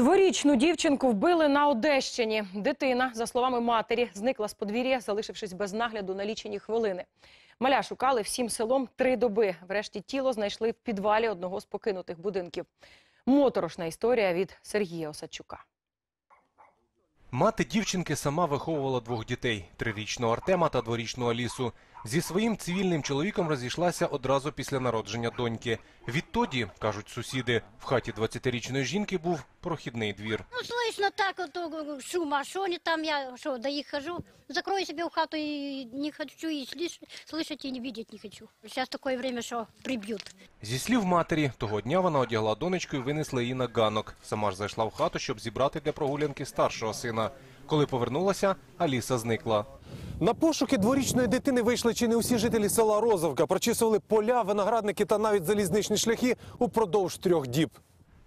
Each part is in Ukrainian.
Дворічну дівчинку вбили на Одещині. Дитина, за словами матері, зникла з подвір'я, залишившись без нагляду на лічені хвилини. Маля шукали всім селом три доби. Врешті тіло знайшли в підвалі одного з покинутих будинків. Моторошна історія від Сергія Осадчука. Мати дівчинки сама виховувала двох дітей – трирічного Артема та дворічну Алісу. Зі своїм цивільним чоловіком розійшлася одразу після народження доньки. Відтоді, кажуть сусіди, в хаті 20-річної жінки був прохідний двір. Ну, слышно так вот э, шум, а что они там, я что, до их хожу, закрою себе в хату и не хочу и слыш- слышать, и не видеть не хочу. Сейчас такое время, что прибьют. Зі слів матері, того дня вона одягла донечку і винесла її на ганок. Сама ж зайшла в хату, щоб зібрати для прогулянки старшого сина. Коли повернулася, Аліса зникла. На пошуки дворічної дитини вийшли чи не усі жителі села Розовка, прочісували поля, виноградники та навіть залізничні шляхи упродовж трьох діб.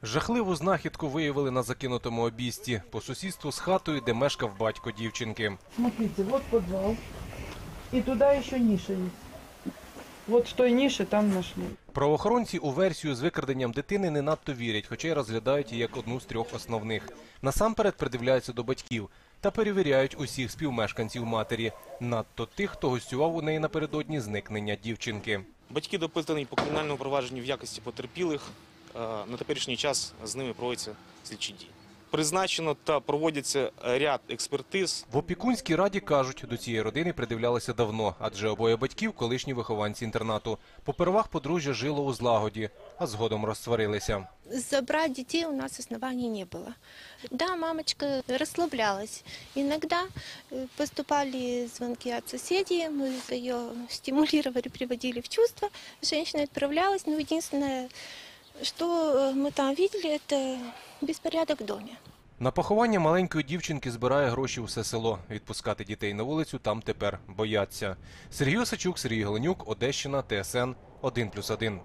Жахливу знахідку виявили на закинутому обійсті по сусідству з хатою, де мешкав батько дівчинки. Смотрите, вот подвал. И туда еще ниша есть. Вот в той нише там нашли. Правоохоронці у версію з викраденням дитини не надто вірять, хоча й розглядають її як одну з трьох основних. Насамперед придивляються до батьків та перевіряють усіх співмешканців матері, надто тих, хто гостював у неї напередодні зникнення дівчинки. Батьки допитані по кримінальному провадженню в якості потерпілих. Е, На теперішній час з ними проводяться слідчі дії. Призначено та проводяться ряд експертиз В опікунській раді кажуть, до цієї родини придивлялися давно, адже обоє батьків колишні вихованці інтернату. Попервах подружжя жило у злагоді, а згодом розсварилися. Забрать детей у нас оснований не было. Да, мамочка расслаблялась. Иногда э, поступали звонки от соседей, мы ее стимулировали, приводили в чувство. Женщина отправлялась, но единственное, что э, мы там видели, это беспорядок в доме. На поховання маленької дівчинки збирає гроші усе село. Відпускати дітей на вулицю там тепер бояться. Сергій Осачук, Сергій Голенюк, Одещина, ТСН 1+,1.